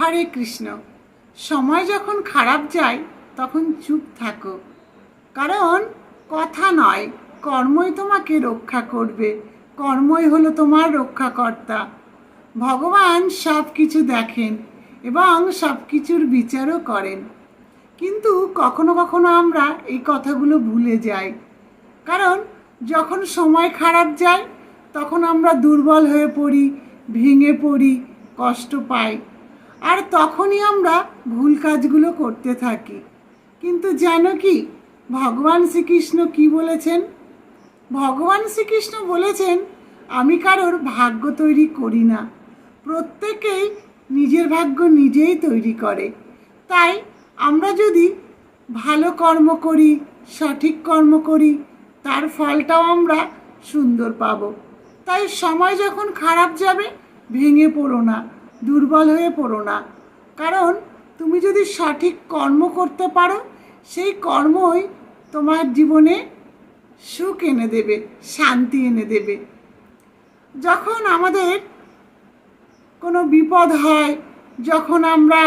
হরে কৃষ্ণ। সময় যখন খারাপ যায়, তখন চুপ থাকো। কারণ কথা নয়, কর্মই তোমাকে রক্ষা করবে। কর্মই হলো তোমার রক্ষাকর্তা। ভগবান সব কিছু দেখেন এবং সব কিছুর বিচারও করেন। কিন্তু কখনো কখনো আমরা এই কথাগুলো ভুলে যাই। কারণ যখন সময় খারাপ যায়, তখন আমরা দুর্বল হয়ে পড়ি, ভেঙে পড়ি, কষ্ট পাই। আর তখনই আমরা ভুল কাজগুলো করতে থাকি। কিন্তু জানো কি? ভগবান শ্রীকৃষ্ণ কি বলেছেন? ভগবান শ্রীকৃষ্ণ বলেছেন, আমি কারোর ভাগ্য তৈরি করি না। প্রত্যেকেই নিজের ভাগ্য নিজেই তৈরি করে। তাই আমরা যদি ভালো কর্ম করি, সঠিক কর্ম করি, তার ফলটাও আমরা সুন্দর পাব। তাই সময় যখন খারাপ যাবে, ভেঙে পড়ো না। দুর্বল হয়ে পড়ো না। কারণ তুমি যদি সঠিক কর্ম করতে পারো, সেই কর্মই তোমার জীবনে সুখ এনে দেবে, শান্তি এনে দেবে। যখন আমাদের কোনো বিপদ হয়, যখন আমরা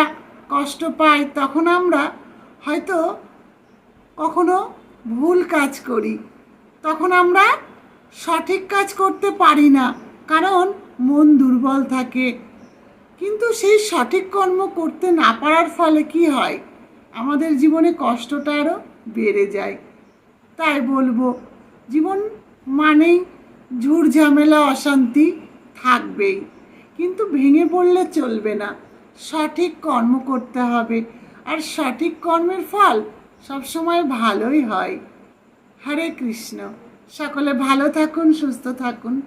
কষ্ট পাই, তখন আমরা হয়তো কখনো ভুল কাজ করি। তখন আমরা সঠিক কাজ করতে পারি না। কারণ মন দুর্বল থাকে কিন্তু সেই সঠিক কর্ম করতে না পারার ফলে কি হয়? আমাদের জীবনে কষ্টটা আরও বেড়ে যায়। তাই বলব, জীবন মানেই ঝুড় ঝামেলা, অশান্তি থাকবেই। কিন্তু ভেঙে পড়লে চলবে না। সঠিক কর্ম করতে হবে। আর সঠিক কর্মের ফল সবসময় ভালোই হয়। হরে কৃষ্ণ। সকলে ভালো থাকুন, সুস্থ থাকুন।